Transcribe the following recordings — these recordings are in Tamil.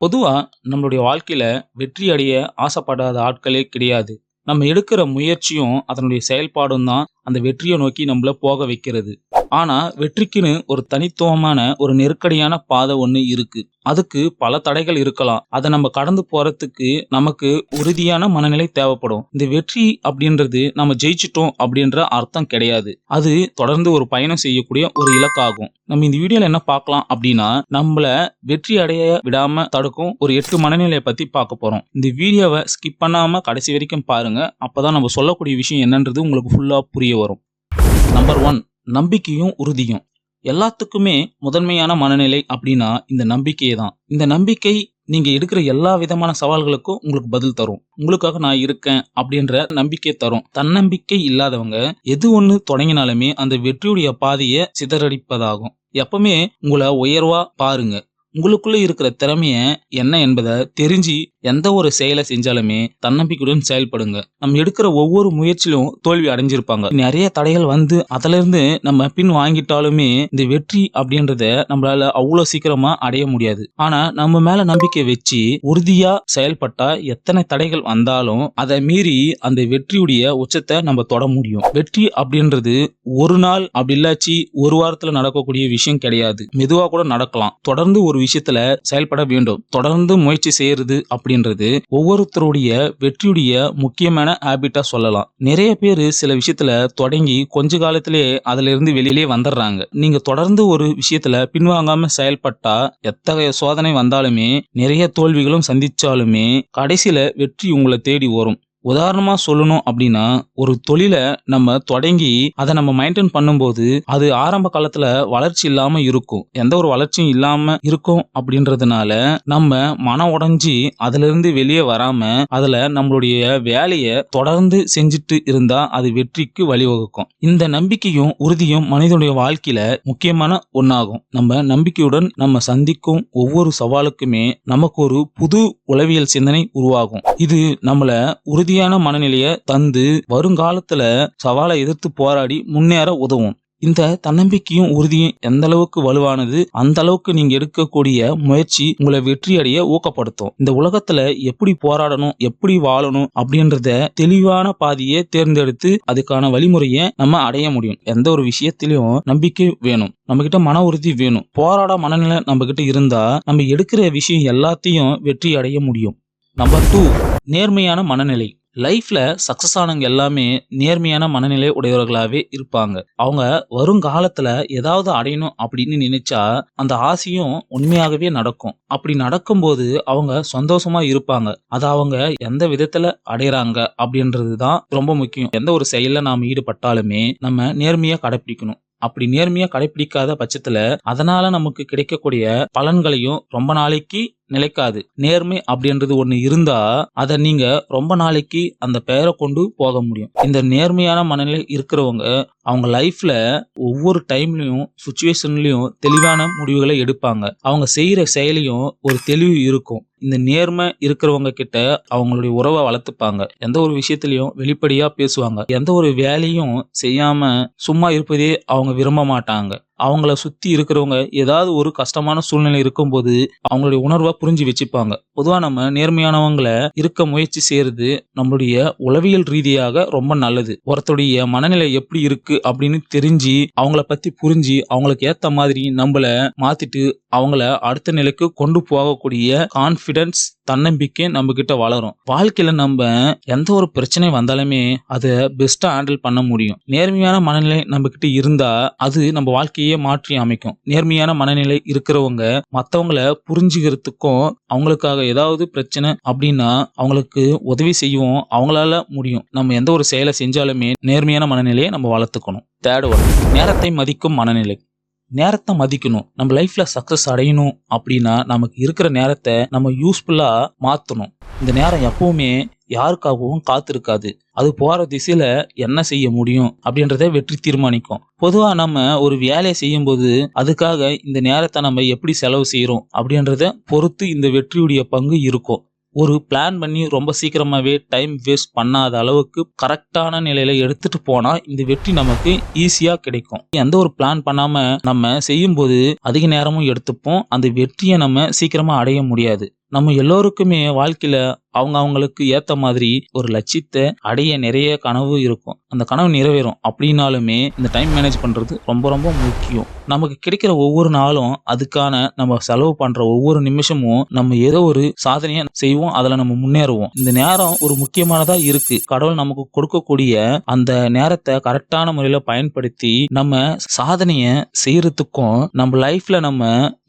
பொதுவாக நம்மளுடைய வாழ்க்கையில் வெற்றி அடைய ஆசைப்படாத ஆட்களே கிடையாது. நம்ம எடுக்கிற முயற்சியும், அதனுடைய செயல்பாடும் தான் அந்த வெற்றியை நோக்கி நம்மளை போக வைக்கிறது. ஆனா, வெற்றிக்குன்னு ஒரு தனித்துவமான ஒரு நெருக்கடியான பாதை ஒன்று இருக்கு. அதுக்கு பல தடைகள் இருக்கலாம். அதை நம்ம கடந்து போறதுக்கு நமக்கு உறுதியான மனநிலை தேவைப்படும். இந்த வெற்றி அப்படின்றது நம்ம ஜெயிச்சிட்டோம் அப்படின்ற அர்த்தம் கிடையாது. அது தொடர்ந்து ஒரு பயணம் செய்யக்கூடிய ஒரு இலக்காகும். நம்ம இந்த வீடியோல என்ன பார்க்கலாம் அப்படின்னா, நம்மள வெற்றி அடைய விடாம தடுக்கும் ஒரு எட்டு மனநிலையை பத்தி பார்க்க போறோம். இந்த வீடியோவை ஸ்கிப் பண்ணாம கடைசி வரைக்கும் பாருங்க. அப்பதான் நம்ம சொல்லக்கூடிய விஷயம் என்னன்றது உங்களுக்கு ஃபுல்லா புரிய வரும். நம்பர் ஒன் நம்பிக்கையும், உறுதியும். எல்லாத்துக்குமே முதன்மையான மனநிலை அப்படின்னா இந்த நம்பிக்கை தான். இந்த நம்பிக்கை நீங்க எடுக்கிற எல்லா விதமான சவால்களுக்கும் உங்களுக்கு பதில் தரும். உங்களுக்காக நான் இருக்கேன் அப்படின்ற நம்பிக்கை தரும். தன்னம்பிக்கை இல்லாதவங்க எது ஒன்று தொடங்கினாலுமே அந்த வெற்றியுடைய பாதையை சிதறடிப்பதாகும். எப்பவுமே உங்களை உயர்வா பாருங்க. உங்களுக்குள்ள இருக்கிற திறமைய என்ன என்பதை தெரிஞ்சு எந்த ஒரு செயலை செஞ்சாலுமே தன்னம்பிக்கையுடன் செயல்படுங்க. நம்ம எடுக்கிற ஒவ்வொரு முயற்சியிலும் தோல்வி அடைஞ்சிருப்பாங்க. நிறைய தடைகள் வந்து அதிலிருந்து நம்ம பின் வாங்கிட்டாலுமே இந்த வெற்றி அப்படின்றத நம்மளால அவ்வளோ சீக்கிரமா அடைய முடியாது. ஆனா நம்ம மேல நம்பிக்கை வச்சு உறுதியா செயல்பட்டா எத்தனை தடைகள் வந்தாலும் அதை மீறி அந்த வெற்றியுடைய உச்சத்தை நம்ம தொட முடியும். வெற்றி அப்படின்றது ஒரு நாள் அப்படி இல்லாச்சு ஒரு வாரத்துல நடக்கக்கூடிய விஷயம் கிடையாது. மெதுவா கூட நடக்கலாம். தொடர்ந்து ஒரு விஷயத்துல செயல்பட வேண்டும். தொடர்ந்து முயற்சி செய்யறது அப்படின்றது ஒவ்வொருத்தருடைய வெற்றியுடைய முக்கியமான ஹேபிட்டா சொல்லலாம். நிறைய பேர் சில விஷயத்துல தொடங்கி கொஞ்ச காலத்திலேயே அதுல இருந்து வெளியிலே வந்துடுறாங்க. நீங்க தொடர்ந்து ஒரு விஷயத்துல பின்வாங்காம செயல்பட்டா எத்தகைய சோதனை வந்தாலுமே நிறைய தோல்விகளும் சந்திச்சாலுமே கடைசியில வெற்றி உங்களை தேடி வரும். உதாரணமாக சொல்லணும் அப்படின்னா ஒரு தொழிலை நம்ம தொடங்கி அதை நம்ம மெயின்டைன் பண்ணும்போது அது ஆரம்ப காலத்தில் வளர்ச்சி இல்லாமல் இருக்கும். எந்த ஒரு வளர்ச்சியும் இல்லாமல் இருக்கும் அப்படின்றதுனால நம்ம மனம் உடஞ்சி அதிலிருந்து வெளியே வராமல் அதில் நம்மளுடைய வேலையை தொடர்ந்து செஞ்சுட்டு இருந்தால் அது வெற்றிக்கு வழிவகுக்கும். இந்த நம்பிக்கையும் உறுதியும் மனிதனுடைய வாழ்க்கையில் முக்கியமான ஒன்றாகும் நம்ம நம்பிக்கையுடன் நம்ம சந்திக்கும் ஒவ்வொரு சவாலுக்குமே நமக்கு ஒரு புது உளவியல் சிந்தனை உருவாகும். இது நம்மளை உறுதி உறுதியான மனநிலையை தந்து வருங்காலத்துல சவாலை எதிர்த்து போராடி முன்னேற உதவும். இந்த தன்னம்பிக்கையும் உறுதியும் எந்த அளவுக்கு வலுவானது அந்த அளவுக்கு நீங்க எடுக்கக்கூடிய முயற்சி உங்களை வெற்றி அடைய ஊக்கப்படுத்தும். இந்த உலகத்துல எப்படி போராடணும், எப்படி வாழணும் அப்படின்றத தெளிவான பாதையை தேர்ந்தெடுத்து அதுக்கான வழிமுறைய நம்ம அடைய முடியும். எந்த ஒரு விஷயத்திலையும் நம்பிக்கை வேணும். நம்ம கிட்ட மன உறுதி வேணும். போராட மனநிலை நம்ம கிட்ட இருந்தா நம்ம எடுக்கிற விஷயம் எல்லாத்தையும் வெற்றி அடைய முடியும். நம்பர் டூ நேர்மையான மனநிலை. லைஃப்ல சக்சஸ் ஆனவங்க எல்லாமே நேர்மையான மனநிலை உடையவர்களாவே இருப்பாங்க. அவங்க வருங்காலத்துல ஏதாவது அடையணும் அப்படின்னு நினைச்சா அந்த ஆசையும் உண்மையாகவே நடக்கும். அப்படி நடக்கும்போது அவங்க சந்தோஷமா இருப்பாங்க. அது அவங்க எந்த விதத்துல அடையறாங்க அப்படின்றது தான் ரொம்ப முக்கியம். எந்த ஒரு செயல்ல நாம் ஈடுபட்டாலுமே நம்ம நேர்மையா கடைப்பிடிக்கணும். அப்படி நேர்மையா கடைப்பிடிக்காத பட்சத்துல அதனால நமக்கு கிடைக்கக்கூடிய பலன்களையும் ரொம்ப நாளைக்கு நிலைக்காது. நேர்மை அப்படின்றது ஒண்ணு இருந்தா அதை நீங்க ரொம்ப நாளைக்கு அந்த பெயரை கொண்டு போக முடியும். இந்த நேர்மையான மனநிலை இருக்கிறவங்க அவங்க லைஃப்ல ஒவ்வொரு டைம்லயும் சுச்சுவேஷன்லயும் தெளிவான முடிவுகளை எடுப்பாங்க. அவங்க செய்யற செயலையும் ஒரு தெளிவு இருக்கும். இந்த நேர்மை இருக்கிறவங்க கிட்ட அவங்களுடைய உறவை வளர்த்துப்பாங்க. எந்த ஒரு விஷயத்திலையும் வெளிப்படையா பேசுவாங்க. எந்த ஒரு வேலையும் செய்யாம சும்மா இருப்பதே அவங்க விரும்ப மாட்டாங்க. அவங்கள சுத்தி இருக்கிறவங்க ஏதாவது ஒரு கஷ்டமான சூழ்நிலை இருக்கும்போது அவங்களுடைய உணர்வை புரிஞ்சு வச்சுப்பாங்க. பொதுவாக நம்ம நேர்மையானவங்கள இருக்க முயற்சி செய்யறது நம்மளுடைய உளவியல் ரீதியாக ரொம்ப நல்லது. ஒருத்தருடைய மனநிலை எப்படி இருக்கு அப்படின்னு தெரிஞ்சு அவங்கள பத்தி புரிஞ்சு அவங்களுக்கு ஏத்த மாதிரி நம்மள மாத்திட்டு அவங்கள அடுத்த நிலைக்கு கொண்டு போகக்கூடிய கான்ஃபிடன்ஸ் தன்னம்பிக்கை நம்ம கிட்ட வளரும். வாழ்க்கையில நம்ம எந்த ஒரு பிரச்சனை வந்தாலுமே அதை பெஸ்டா ஹேண்டில் பண்ண முடியும். நேர்மையான மனநிலை நம்ம கிட்ட இருந்தா அது நம்ம வாழ்க்கையே மாற்றி அமைக்கும். நேர்மையான மனநிலை இருக்கிறவங்க மற்றவங்களை புரிஞ்சுக்கிறதுக்கும் அவங்களுக்காக ஏதாவது பிரச்சனை அப்படின்னா அவங்களுக்கு உதவி செய்யவும் அவங்களால முடியும். நம்ம எந்த ஒரு செயலை செஞ்சாலுமே நேர்மையான மனநிலையை நம்ம வளர்த்துக்கணும். தேர்ட் ஒன் நேரத்தை மதிக்கும் மனநிலை. நேரத்தை மதிக்கணும். நம்ம லைஃப்ல சக்சஸ் அடையணும் அப்படின்னா நமக்கு இருக்கிற நேரத்தை நம்ம யூஸ்ஃபுல்லா மாத்தணும். இந்த நேரம் எப்பவுமே யாருக்காகவும் காத்திருக்காது. அது போற திசையில என்ன செய்ய முடியும் அப்படின்றத வெற்றி தீர்மானிக்கும். பொதுவா நம்ம ஒரு வேலைய செய்யும்போது அதுக்காக இந்த நேரத்தை நம்ம எப்படி செலவு செய்யறோம் அப்படின்றத பொறுத்து இந்த வெற்றியுடைய பங்கு இருக்கும். ஒரு பிளான் பண்ணி ரொம்ப சீக்கிரமாகவே டைம் வேஸ்ட் பண்ணாத அளவுக்கு கரெக்டான நிலையில எடுத்துட்டு போனா இந்த வெற்றி நமக்கு ஈஸியா கிடைக்கும். எந்த ஒரு பிளான் பண்ணாம நம்ம செய்யும்போது அதிக நேரமும் எடுத்துப்போம். அந்த வெற்றியை நம்ம சீக்கிரமா அடைய முடியாது. நம்ம எல்லோருக்குமே வாழ்க்கையில அவங்க அவங்களுக்கு ஏத்த மாதிரி ஒரு லட்சியத்தை அடைய நிறைய கனவு இருக்கும். அந்த கனவு நிறைவேறும். அப்படின்னாலுமே இந்த டைம் மேனேஜ் பண்றது ரொம்ப ரொம்ப முக்கியம். நமக்கு கிடைக்கிற ஒவ்வொரு நாளும் அதுக்கான நம்ம செலவு பண்ற ஒவ்வொரு நிமிஷமும் நம்ம ஏதோ ஒரு சாதனையை செய்வோம். அதுல நம்ம முன்னேறுவோம். இந்த நேரம் ஒரு முக்கியமானதா இருக்கு. கடவுள் நமக்கு கொடுக்கக்கூடிய அந்த நேரத்தை கரெக்டான முறையில பயன்படுத்தி நம்ம சாதனையை செய்யறதுக்கும் நம்ம லைஃப்ல நம்ம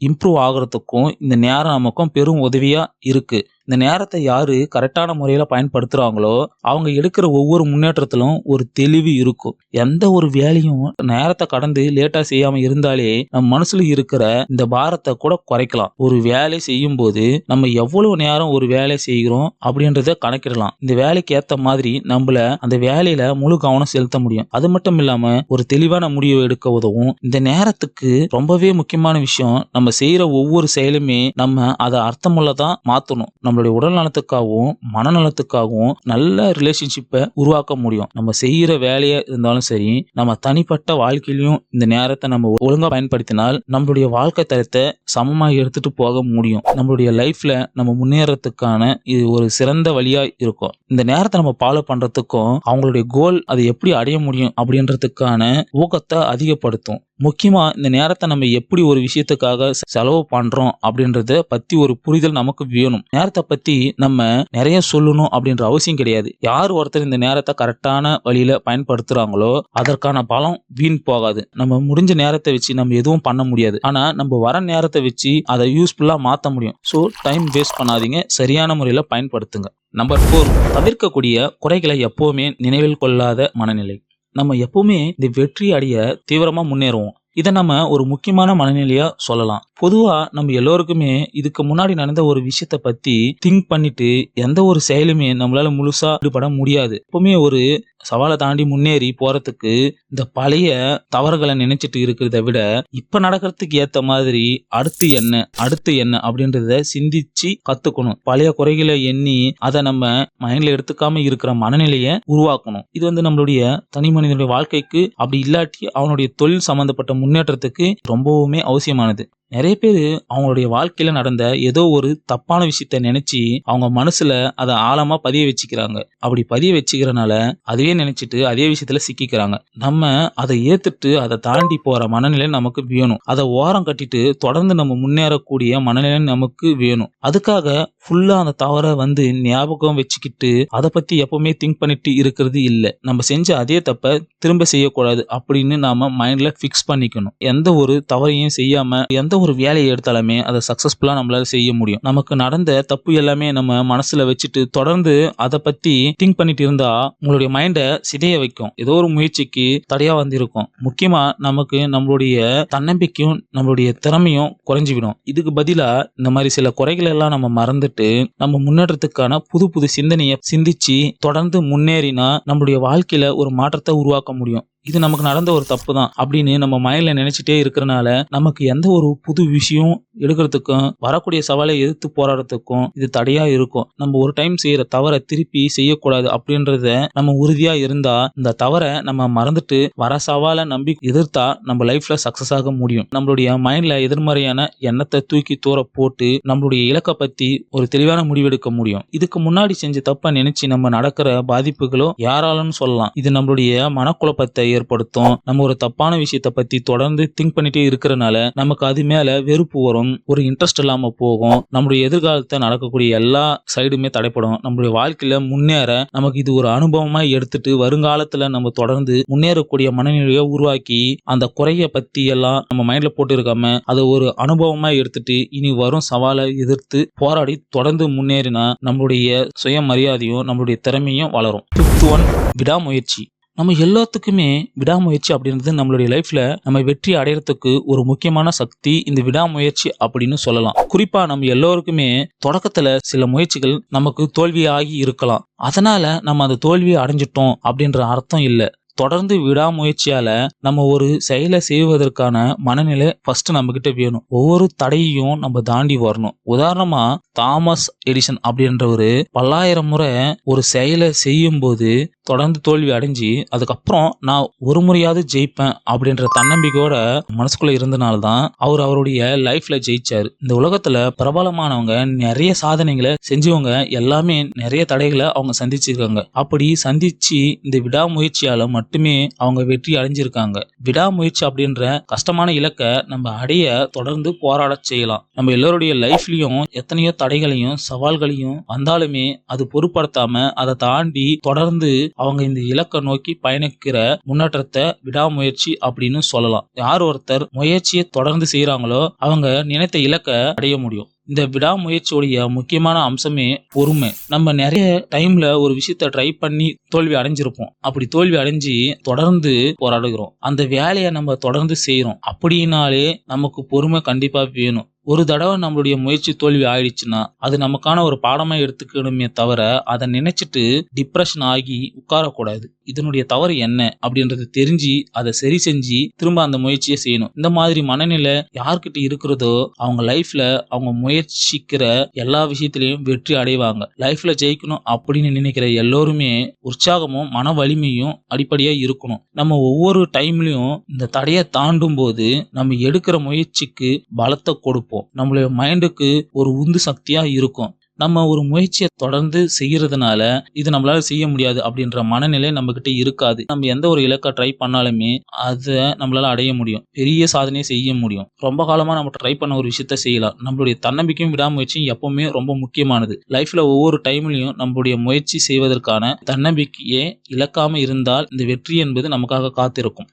இம்ப்ரூவ் ஆகுறதுக்கும் இந்த நேரம் நமக்கும் பெரும் உதவி உதவியா இருக்குது இந்த நேரத்தை யாரு கரெக்டான முறையில பயன்படுத்துறாங்களோ அவங்க எடுக்கிற ஒவ்வொரு முன்னேற்றத்திலும் ஒரு தெளிவு இருக்கும். எந்த ஒரு வேலையும் நேரத்தை கடந்து லேட்டா செய்யாம இருந்தாலே நம்ம மனசுல இருக்கிற இந்த பாரத்தை கூட குறைக்கலாம். ஒரு வேலை செய்யும் போது நம்ம எவ்வளவு நேரம் ஒரு வேலை செய்கிறோம் அப்படின்றத கணக்கிடலாம். இந்த வேலைக்கு ஏத்த மாதிரி நம்மள அந்த வேலையில முழு கவனம் செலுத்த முடியும். அது மட்டும் இல்லாம ஒரு தெளிவான முடிவு எடுக்க உதவும். இந்த நேரத்துக்கு ரொம்பவே முக்கியமான விஷயம் நம்ம செய்யற ஒவ்வொரு செயலுமே நம்ம அதை அர்த்தமுள்ளதான் மாத்தணும். நம்மளுடைய உடல் நலத்துக்காகவும் மனநலத்துக்காகவும் நல்ல ரிலேஷன்ஷிப்பை உருவாக்க முடியும். நம்ம செய்கிற வேலையா இருந்தாலும் சரி நம்ம தனிப்பட்ட வாழ்க்கையிலும் இந்த நேரத்தை நம்ம ஒழுங்கா பயன்படுத்தினால் நம்மளுடைய வாழ்க்கை தரத்தை சமமாக எடுத்துட்டு போக முடியும். நம்மளுடைய லைஃப்ல நம்ம முன்னேறத்துக்கான இது ஒரு சிறந்த வழியா இருக்கும். இந்த நேரத்தை நம்ம ஃபாலோ பண்றதுக்கும் அவங்களுடைய கோல் அதை எப்படி அடைய முடியும் அப்படின்றதுக்கான ஊக்கத்தை அதிகப்படுத்தும். முக்கியமா இந்த நேரத்தை நம்ம எப்படி ஒரு விஷயத்துக்காக செலவு பண்றோம் அப்படின்றத பத்தி ஒரு புரிதல் நமக்கு வேணும். நேரத்தை பத்தி நம்ம நிறைய சொல்லணும் அப்படின்ற அவசியம் கிடையாது. யார் ஒருத்தர் இந்த நேரத்தை கரெக்டான வழியில பயன்படுத்துறாங்களோ அதற்கான பலம் வீண் போகாது. நம்ம முடிஞ்ச நேரத்தை வச்சு நம்ம எதுவும் பண்ண முடியாது. ஆனா நம்ம வர நேரத்தை வச்சு அதை யூஸ்ஃபுல்லா மாத்த முடியும். ஸோ டைம் வேஸ்ட் பண்ணாதீங்க. சரியான முறையில பயன்படுத்துங்க. நம்பர் ஃபோர் தவிர்க்கக்கூடிய குறைகளை எப்பவுமே நினைவில் கொள்ளாத மனநிலை. நம்ம எப்பவுமே இந்த வெற்றி அடைய தீவிரமா முன்னேறுவோம். இதை நம்ம ஒரு முக்கியமான மனநிலையா சொல்லலாம். பொதுவா நம்ம எல்லோருக்குமே இதுக்கு முன்னாடி நடந்த ஒரு விஷயத்த பத்தி திங்க் பண்ணிட்டு எந்த ஒரு செயலுமே நம்மளால முழுசா ஈடுபட முடியாது. எப்பவுமே ஒரு சவாலை தாண்டி முன்னேறி போறதுக்கு இந்த பழைய தவறுகளை நினைச்சிட்டு இருக்கிறத விட இப்ப நடக்கிறதுக்கு ஏத்த மாதிரி அடுத்து என்ன அடுத்து என்ன அப்படின்றத சிந்திச்சு கத்துக்கணும். பழைய குறைகளை எண்ணி அதை நம்ம மைண்ட்ல எடுத்துக்காம இருக்கிற மனநிலையை உருவாக்கணும். இது வந்து நம்மளுடைய தனி மனிதனுடைய வாழ்க்கைக்கு அப்படி இல்லாட்டி அவனுடைய தொழில் சம்பந்தப்பட்ட முன்னேற்றத்துக்கு ரொம்பவுமே அவசியமானது. நிறைய பேர் அவங்களுடைய வாழ்க்கையில நடந்த ஏதோ ஒரு தப்பான விஷயத்த நினைச்சு அவங்க மனசுல அதை ஆழமா பதிய வச்சுக்கிறாங்க. அப்படி பதிய வச்சுக்கிறனால அதையே நினைச்சிட்டு அதே விஷயத்துல சிக்கிக்கிறாங்க. நம்ம அதை ஏத்துட்டு அதை தாண்டி போற மனநிலை நமக்கு வேணும். அதை ஓரம் கட்டிட்டு தொடர்ந்து நம்ம முன்னேறக்கூடிய மனநிலை நமக்கு வேணும். அதுக்காக ஃபுல்லா அந்த தவறை வந்து ஞாபகம் வச்சுக்கிட்டு அதை பத்தி எப்பவுமே திங்க் பண்ணிட்டு இருக்கிறது இல்லை. நம்ம செஞ்ச அதே தப்ப திரும்ப செய்யக்கூடாது அப்படின்னு நாம மைண்ட்ல ஃபிக்ஸ் பண்ணிக்கணும். எந்த ஒரு தவறையும் செய்யாம எந்த ஒரு வேலையை எடுத்தாலுமே அதை சக்ஸஸ்ஃபுல்லாக நம்மளால் செய்ய முடியும். நமக்கு நடந்த தப்பு எல்லாமே நம்ம மனசில் வச்சுட்டு தொடர்ந்து அதை பற்றி திங்க் பண்ணிட்டு இருந்தா உங்களுடைய மைண்டை சிதைய வைக்கும். ஏதோ ஒரு முயற்சிக்கு தடையாக வந்திருக்கும். முக்கியமாக நமக்கு நம்மளுடைய தன்னம்பிக்கையும் நம்மளுடைய திறமையும் குறைஞ்சிவிடும். இதுக்கு பதிலாக இந்த மாதிரி சில குறைகள் எல்லாம் நம்ம மறந்துட்டு நம்ம முன்னேற்றத்துக்கான புது புது சிந்தனையை சிந்திச்சு தொடர்ந்து முன்னேறினா நம்மளுடைய வாழ்க்கையில ஒரு மாற்றத்தை உருவாக்க முடியும். இது நமக்கு நடந்த ஒரு தப்பு தான் அப்படின்னு நம்ம மைண்ட்ல நினைச்சிட்டே இருக்கிறனால நமக்கு எந்த ஒரு புது விஷயம் எடுக்கிறதுக்கும் வரக்கூடிய சவாலை எதிர்த்து போராடுறதுக்கும் இது தடையா இருக்கும். நம்ம ஒரு டைம் செய்யற தவறை திருப்பி செய்யக்கூடாது அப்படின்றத நம்ம உறுதியா இருந்தா இந்த தவறை நம்ம மறந்துட்டு வர சவாலை நம்பி எதிர்த்தா நம்ம லைஃப்ல சக்சஸ் ஆக முடியும். நம்மளுடைய மைண்ட்ல எதிர்மறையான எண்ணத்தை தூக்கி தூர போட்டு நம்மளுடைய இலக்கை பத்தி ஒரு தெளிவான முடிவெடுக்க முடியும். இதுக்கு முன்னாடி செஞ்ச தப்பை நினைச்சு நம்ம நடக்கிற பாதிப்புகளோ யாராலும் சொல்லலாம். இது நம்மளுடைய மனக்குழப்பத்தை ஏற்படுத்தும். நம்ம ஒரு தப்பான விஷயத்தை பத்தி தொடர்ந்து திங்க் பண்ணிட்டே இருக்கிறனால நமக்கு அது மேல வெறுப்பு வரும் ஒரு இன்ட்ரெஸ்ட் இல்லாம போகும். நம்மளுடைய எதிர்காலத்தை நடக்கக்கூடிய எல்லா சைடுமே தடைப்படும். நம்மளுடைய வாழ்க்கையில முன்னேற நமக்கு இது ஒரு அனுபவமா எடுத்துட்டு வருங்காலத்துல நம்ம தொடர்ந்து முன்னேறக்கூடிய மனநிலையை உருவாக்கி அந்த குறைய பத்தி எல்லாம் நம்ம மைண்ட்ல போட்டு இருக்காம அதை ஒரு அனுபவமா எடுத்துட்டு இனி வரும் சவாலை எதிர்த்து போராடி தொடர்ந்து முன்னேறினா நம்மளுடைய சுயமரியாதையும் நம்மளுடைய திறமையும் வளரும். ஃபிஃப்த் ஒன் விடாமுயற்சி. நம்ம எல்லாத்துக்குமே விடாமுயற்சி அப்படின்றது நம்மளுடைய லைஃப்ல நம்ம வெற்றி அடையறதுக்கு ஒரு முக்கியமான சக்தி இந்த விடாமுயற்சி அப்படின்னு சொல்லலாம். குறிப்பா நம்ம எல்லோருக்குமே தொடக்கத்துல சில முயற்சிகள் நமக்கு தோல்வியாகி இருக்கலாம். அதனால நம்ம அந்த தோல்வியை அடைஞ்சிட்டோம் அப்படின்ற அர்த்தம் இல்லை. தொடர்ந்து விடாமுயற்சியால நம்ம ஒரு செயலை செய்வதற்கான மனநிலை ஃபர்ஸ்ட் நம்ம கிட்ட வேணும். ஒவ்வொரு தடையையும் நம்ம தாண்டி வரணும். உதாரணமா தாமஸ் எடிசன் அப்படின்றவரு பல்லாயிரம் முறை ஒரு செயலை செய்யும் போது தொடர்ந்து தோல்வி அடைஞ்சு அதுக்கப்புறம் நான் ஒரு முறையாவது ஜெயிப்பேன் அப்படின்ற தன்னம்பிக்கையோட மனசுக்குள்ள இருந்தனால தான் அவர் அவருடைய லைஃப்ல ஜெயிச்சாரு. இந்த உலகத்துல பிரபலமானவங்க நிறைய சாதனைகளை செஞ்சவங்க எல்லாமே நிறைய தடைகளை அவங்க சந்திச்சிருக்காங்க. அப்படி சந்திச்சு இந்த விடாமுயற்சியால மட்டுமே அவங்க வெற்றி அடைஞ்சிருக்காங்க. விடாமுயற்சி அப்படின்ற கஷ்டமான இலக்கை நம்ம அடைய தொடர்ந்து போராட செய்யலாம். நம்ம எல்லோருடைய லைஃப்லயும் எத்தனையோ தடைகளையும் சவால்களையும் வந்தாலுமே அது பொருட்படுத்தாம அதை தாண்டி தொடர்ந்து அவங்க இந்த இலக்கை நோக்கி பயணிக்கிற முன்னேற்றத்தை விடாமுயற்சி அப்படின்னு சொல்லலாம். யார் ஒருத்தர் முயற்சியை தொடர்ந்து செய்கிறாங்களோ அவங்க நினைத்த இலக்கை அடைய முடியும். இந்த விடாமுயற்சியுடைய முக்கியமான அம்சமே பொறுமை. நம்ம நிறைய டைம்ல ஒரு விஷயத்த ட்ரை பண்ணி தோல்வி அடைஞ்சிருப்போம். அப்படி தோல்வி அடைஞ்சு தொடர்ந்து போராடுகிறோம். அந்த வேலையை நம்ம தொடர்ந்து செய்யறோம் அப்படின்னாலே நமக்கு பொறுமை கண்டிப்பா வேணும். ஒரு தடவை நம்மளுடைய முயற்சி தோல்வி ஆயிடுச்சுன்னா அது நமக்கான ஒரு பாடமாக எடுத்துக்கணுமே தவிர அதை நினைச்சிட்டு டிப்ரெஷன் ஆகி உட்காரக்கூடாது. இதனுடைய தவறு என்ன அப்படின்றது தெரிஞ்சு அதை சரி செஞ்சு திரும்ப அந்த முயற்சியை செய்யணும். இந்த மாதிரி மனநிலை யார்கிட்ட இருக்கிறதோ அவங்க லைஃப்ல அவங்க முயற்சிக்கிற எல்லா விஷயத்திலையும் வெற்றி அடைவாங்க. லைஃப்ல ஜெயிக்கணும் அப்படின்னு நினைக்கிற எல்லோருமே உற்சாகமும் மன வலிமையும் அடிப்படையா இருக்கணும். நம்ம ஒவ்வொரு டைம்லயும் இந்த தடையை தாண்டும் போது நம்ம எடுக்கிற முயற்சிக்கு பலத்தை கொடுப்போம். நம்மளுடைய மைண்டுக்கு ஒரு உந்து சக்தியா இருக்கும். நம்ம ஒரு முயற்சியை தொடர்ந்து செய்யறதுனால இது நம்மளால செய்ய முடியாது அப்படின்ற மனநிலை நம்ம கிட்ட இருக்காது. நம்ம எந்த ஒரு இலக்கை ட்ரை பண்ணாலுமே அதை நம்மளால அடைய முடியும். பெரிய சாதனையை செய்ய முடியும். ரொம்ப காலமா நம்ம ட்ரை பண்ண ஒரு விஷயத்த செய்யலாம். நம்மளுடைய தன்னம்பிக்கையும் விடாமுயற்சியும் எப்பவுமே ரொம்ப முக்கியமானது. லைஃப்ல ஒவ்வொரு டைம்லயும் நம்மளுடைய முயற்சி செய்வதற்கான தன்னம்பிக்கையே இழக்காம இருந்தால் இந்த வெற்றி என்பது நமக்காக காத்திருக்கும்.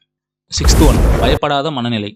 சிக்ஸ்த் ஒன் பயப்படாத மனநிலை.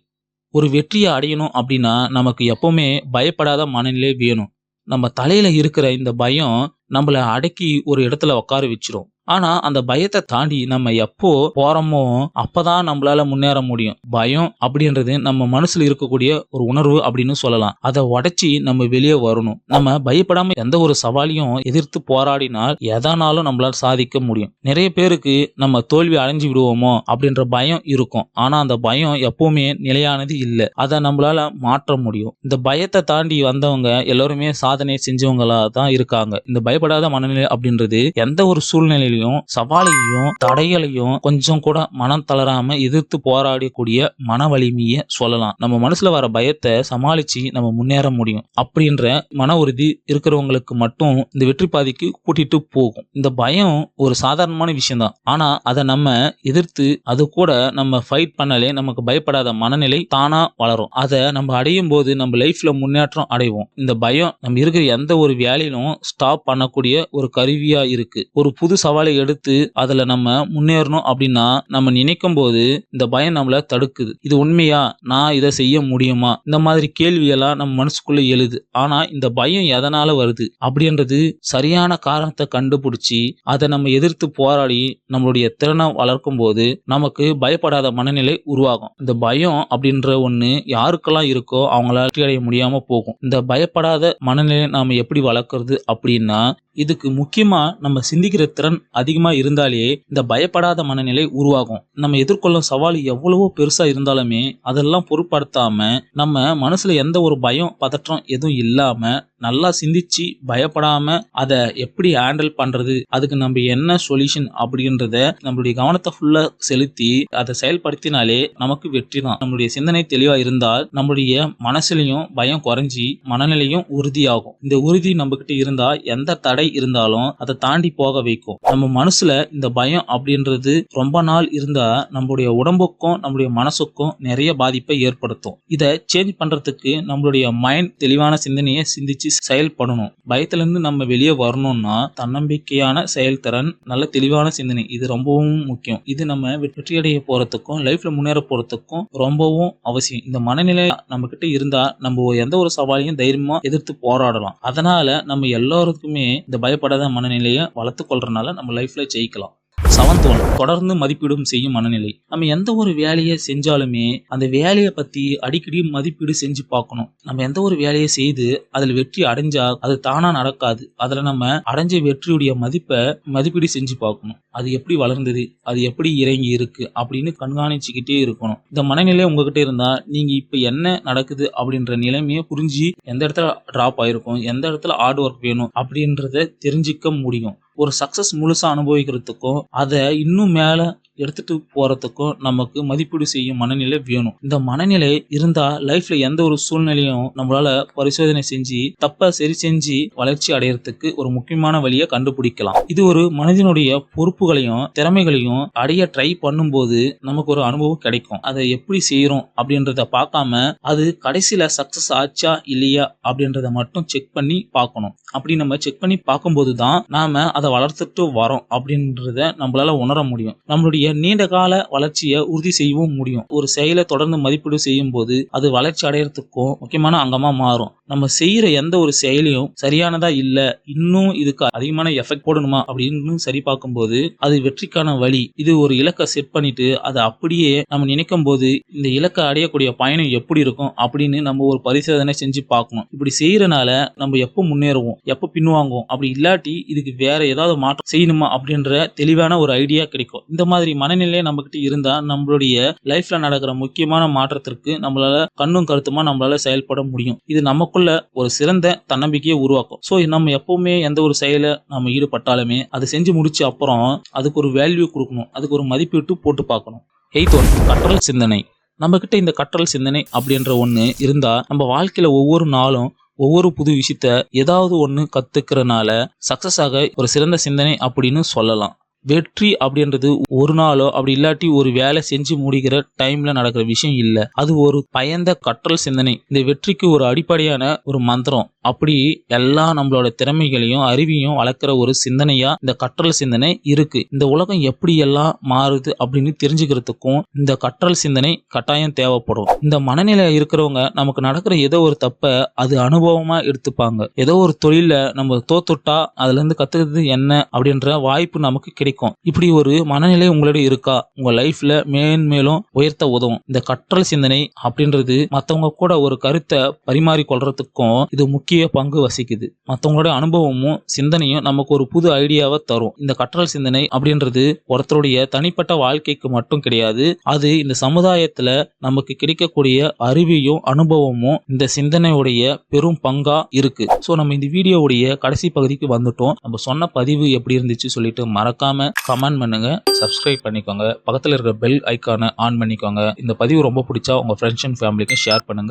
ஒரு வெற்றியை அடையணும் அப்படின்னா நமக்கு எப்பவுமே பயப்படாத மனநிலை வேணும். நம்ம தலையில இருக்கிற இந்த பயம் நம்மளை அடக்கி ஒரு இடத்துல உட்கார வச்சிரும். ஆனா அந்த பயத்தை தாண்டி நம்ம எப்போ போறோமோ அப்பதான் நம்மளால முன்னேற முடியும். பயம் அப்படின்றது நம்ம மனசுல இருக்கக்கூடிய ஒரு உணர்வு அப்படின்னு சொல்லலாம். அதை உடைச்சி நம்ம வெளியே வரணும். நம்ம பயப்படாம எந்த ஒரு சவாலையும் எதிர்த்து போராடினால் எதனாலும் நம்மளால சாதிக்க முடியும். நிறைய பேருக்கு நம்ம தோல்வி அடைஞ்சு விடுவோமோ அப்படின்ற பயம் இருக்கும். ஆனா அந்த பயம் எப்பவுமே நிலையானது இல்லை. அதை நம்மளால மாற்ற முடியும். இந்த பயத்தை தாண்டி வந்தவங்க எல்லாருமே சாதனை செஞ்சவங்களா தான் இருக்காங்க. இந்த பயப்படாத மனநிலை அப்படின்றது எந்த ஒரு சூழ்நிலையிலும் சவாலையும் தடைகளையும் கொஞ்சம் கூட மனம் தளராம எதிர்த்து போராடக்கூடிய மன வலிமையை சொல்லலாம். நம்ம மனசுல வர பயத்தை சமாளிச்சு நம்ம முன்னேற முடியும். அப்படின்ற மன உறுதி இருக்கிறவங்களுக்கு மட்டும் இந்த வெற்றி பாதைக்கு கூட்டிட்டு போகும். இந்த பயம் ஒரு சாதாரணமான விஷயம் தான் ஆனா அதை நம்ம எதிர்த்து அது கூட நம்ம ஃபைட் பண்ணாலே நமக்கு பயப்படாத மனநிலை தானா வளரும். அதை நம்ம அடையும் போது நம்ம லைஃப்ல முன்னேற்றம் அடைவோம். இந்த பயம் நம்ம இருக்கிற எந்த ஒரு வேலையிலும் ஸ்டாப் பண்ணக்கூடிய ஒரு கருவியா இருக்கு. ஒரு புது சவாலை எடுத்து அதுல நம்ம முன்னேறணும் அப்படின்னா நம்ம நினைக்கும் போது இந்த பயம் நம்மள தடுக்குது. இது உண்மையா? நான் இதை செய்ய முடியுமா? இந்த மாதிரி கேள்வியெல்லாம் நம்ம மனசுக்குள்ள எழுது. ஆனா இந்த பயம் எதனால வருது? அப்படின்றது சரியான காரணத்தை கண்டுபிடிச்சி அதை நம்ம எதிர்த்து போராடி நம்மளுடைய திறனை வளர்க்கும் போது நமக்கு பயப்படாத மனநிலை உருவாகும். இந்த பயம் அப்படின்ற ஒண்ணு யாருக்கெல்லாம் இருக்கோ அவங்களால வெற்றி அடைய முடியாம போகும். இந்த பயப்படாத மனநிலை நாம எப்படி வளர்க்கறது அப்படின்னா இதுக்கு முக்கியமா நம்ம சிந்திக்கிற திறன் அதிகமா இருந்தாலே இந்த பயப்படாத மனநிலை உருவாகும். நம்ம எதிர்கொள்ளும் சவால் எவ்வளவோ பெருசா இருந்தாலுமே அதெல்லாம் பொருட்படுத்தாம நம்ம மனசுல எந்த ஒரு பயம் பதற்றம் எதுவும் இல்லாம நல்லா சிந்திச்சு பயப்படாம அதை எப்படி ஹேண்டில் பண்றது அதுக்கு நம்ம என்ன சொல்யூஷன் அப்படின்றத நம்மளுடைய கவனத்தை ஃபுல்லா செலுத்தி அதை செயல்படுத்தினாலே நமக்கு வெற்றி தான். நம்மளுடைய சிந்தனை தெளிவா இருந்தால் நம்மளுடைய மனசுலயும் பயம் குறைஞ்சி மனநிலையும் உறுதியாகும். இந்த உறுதி நம்ம கிட்ட இருந்தா எந்த தடை இருந்தாலும் அதை தாண்டி போக வைக்கும். நம்ம மனசுல இந்த பயம் அப்படின்றது ரொம்ப நாள் இருந்தா நம்மளுடைய உடம்புக்கும் நம்மளுடைய மனசுக்கும் நிறைய பாதிப்பை ஏற்படுத்தும். இதை சேஞ்ச் பண்றதுக்கு நம்மளுடைய மைண்ட் தெளிவான சிந்தனையை சிந்திச்சு செயல்படணும். பயத்துல இருந்து நம்ம வெளியே வரணும்னா தன்னம்பிக்கையான செயல்திறன் நல்ல தெளிவான சிந்தனை இது ரொம்பவும் முக்கியம். இது நம்ம வெற்றியடைய போறதுக்கும் லைஃப்ல முன்னேற போறதுக்கும் ரொம்பவும் அவசியம். இந்த மனநிலை நம்ம கிட்ட இருந்தா நம்ம எந்த ஒரு சவாலையும் தைரியமா எதிர்த்து போராடலாம். அதனால நம்ம எல்லாருக்குமே இந்த பயப்படாத மனநிலையை வளர்த்து கொள்றதுனால நம்ம லைஃப்பில் ஜெயிக்கலாம். செவன்த் ஒன் தொடர்ந்து மதிப்பீடும் செய்யும் மனநிலை. நம்ம எந்த ஒரு வேலையை செஞ்சாலுமே அந்த வேலையை பத்தி அடிக்கடி மதிப்பீடு செஞ்சு பார்க்கணும். நம்ம எந்த ஒரு வேலையை செய்து அதில் வெற்றி அடைஞ்சா அது தானா நடக்காது. அதுல நம்ம அடைஞ்ச வெற்றியுடைய மதிப்பை மதிப்பீடு செஞ்சு பார்க்கணும். அது எப்படி வளர்ந்தது அது எப்படி இறங்கி இருக்கு அப்படின்னு கண்காணிச்சுக்கிட்டே இருக்கணும். இந்த மனநிலை உங்ககிட்ட இருந்தா நீங்க இப்ப என்ன நடக்குது அப்படின்ற நிலைமையை புரிஞ்சு எந்த இடத்துல டிராப் ஆயிருக்கும் எந்த இடத்துல ஹார்ட் ஒர்க் வேணும் அப்படின்றத தெரிஞ்சுக்க முடியும். ஒரு சக்சஸ் முழுசா அனுபவிக்கிறதுக்கும் அதை இன்னும் மேல எடுத்துட்டு போறதுக்கும் நமக்கு மதிப்பீடு செய்யும் மனநிலை வேணும். இந்த மனநிலை இருந்தா லைஃப்ல எந்த ஒரு சூழ்நிலையும் நம்மளால பரிசோதனை செஞ்சு தப்ப சரி செஞ்சு வளர்ச்சி அடையறதுக்கு ஒரு முக்கியமான வழியை கண்டுபிடிக்கலாம். இது ஒரு மனிதனுடைய பொறுப்புகளையும் திறமைகளையும் அடைய ட்ரை பண்ணும்போது நமக்கு ஒரு அனுபவம் கிடைக்கும். அதை எப்படி செய்யறோம் அப்படின்றத பார்க்காம அது கடைசியில சக்சஸ் ஆச்சா இல்லையா அப்படின்றத மட்டும் செக் பண்ணி பார்க்கணும். அப்படி நம்ம செக் பண்ணி பார்க்கும்போது தான் நாம அதை வளர்த்துட்டு வரோம் அப்படின்றத நம்மளால உணர முடியும். நம்மளுடைய நீண்ட கால வளர்ச்சியை உறுதி செய்யவும் முடியும். ஒரு செயலை தொடர்ந்து மதிப்பீடு செய்யும் போது அது வளர்ச்சி அடையறதுக்கும் முக்கியமான அங்கமா மாறும். நம்ம செய்யற எந்த ஒரு செயலையும் சரியானதா இல்ல இன்னும் இதுக்கு அதிகமான எஃபெக்ட் போடணுமா அப்படின்னு சரி பார்க்கும்போது அது வெற்றிக்கான வழி. இது ஒரு இலக்கை செட் பண்ணிட்டு அதை அப்படியே நம்ம நினைக்கும் போது இந்த இலக்கை அடையக்கூடிய பயணம் எப்படி இருக்கும் அப்படின்னு நம்ம ஒரு பரிசோதனை செஞ்சு பார்க்கணும். இப்படி செய்யறனால நம்ம எப்போ முன்னேறுவோம் எப்போ பின்வாங்குவோம்? அப்படி இல்லாட்டி இதுக்கு வேற ஏதாவது மாற்றம் செய்யணுமா அப்படின்ற தெளிவான ஒரு ஐடியா கிடைக்கும். இந்த மாதிரி மனநிலை நம்ம கிட்ட இருந்தா நம்மளுடைய லைஃப்ல நடக்கிற முக்கியமான மாற்றத்திற்கு நம்மளால கண்ணும் கருத்துமா நம்மளால செயல்பட முடியும். இது நமக்குள்ள ஒரு சிறந்த தன்னம்பிக்கையை உருவாக்கும். ஸோ நம்ம எப்பவுமே எந்த ஒரு செயலை நம்ம ஈடுபட்டாலுமே அதை செஞ்சு முடிச்ச அப்புறம் அதுக்கு ஒரு வேல்யூ கொடுக்கணும். அதுக்கு ஒரு மதிப்பீட்டு போட்டு பார்க்கணும். எய்த் ஒன் கற்றல் சிந்தனை. நம்ம கிட்ட இந்த கற்றல் சிந்தனை அப்படின்ற ஒண்ணு இருந்தா நம்ம வாழ்க்கையில ஒவ்வொரு நாளும் ஒவ்வொரு புது விஷயத்த ஏதாவது ஒன்று கத்துக்கிறனால சக்சஸ் ஆக ஒரு சிறந்த சிந்தனை அப்படின்னு சொல்லலாம். வெற்றி அப்படின்றது ஒரு நாளோ அப்படி இல்லாட்டி ஒரு வேலை செஞ்சு முடிக்கிற டைம்ல நடக்கிற விஷயம் இல்லை. அது ஒரு பயந்த கற்றல் சிந்தனை. இந்த வெற்றிக்கு ஒரு அடிப்படையான ஒரு மந்திரம். அப்படி எல்லா நம்மளோட திறமைகளையும் அறிவையும் வளர்க்குற ஒரு சிந்தனையா இந்த கற்றல் சிந்தனை இருக்கு. இந்த உலகம் எப்படி எல்லாம் மாறுது அப்படின்னு தெரிஞ்சுக்கிறதுக்கும் இந்த கற்றல் சிந்தனை கட்டாயம் தேவைப்படும். இந்த மனநிலை இருக்கிறவங்க நமக்கு நடக்கிற ஏதோ ஒரு தப்ப அது அனுபவமா எடுத்துப்பாங்க. ஏதோ ஒரு தொழில நம்ம தோத்துட்டா அதுல இருந்து கத்துக்கிறது என்ன அப்படின்ற வாய்ப்பு நமக்கு கிடைக்கும் இப்படி ஒரு மனநிலை உங்களிடம் இருக்கா? உங்க லைஃப்ல மேன்மேலும் உயர்த்த உதவும். இந்த கற்றல் சிந்தனை அப்படின்றது மத்தவங்க கூட ஒரு கருத்தை பரிமாறி கொள்றதுக்கும் இது முக்கிய பங்கு வசிக்குது மத்தவங்களோட அனுபவமும் சிந்தனையும் நமக்கு ஒரு புது ஐடியாவை தரும். இந்த கற்றல் சிந்தனை அப்படின்றது ஒருத்தருடைய தனிப்பட்ட வாழ்க்கைக்கு மட்டும் கிடையாது. அது இந்த சமுதாயத்துல நமக்கு கிடைக்கக்கூடிய அறிவியும் அனுபவமும் இந்த சிந்தனையுடைய பெரும் பங்கா இருக்கு. ஸோ நம்ம இந்த வீடியோவுடைய கடைசி பகுதிக்கு வந்துட்டோம். நம்ம சொன்ன பதிவு எப்படி இருந்துச்சு சொல்லிட்டு மறக்காம கமெண்ட் பண்ணுங்க சப்ஸ்கிரைப் பண்ணிக்கோங்க. பக்கத்துல இருக்கிற பெல் ஐக்கானை ஆன் பண்ணிக்கோங்க. இந்த பதிவு ரொம்ப பிடிச்சா உங்க ஃப்ரெண்ட்ஸ் அண்ட் ஃபேமிலிக்கு ஷேர் பண்ணுங்க.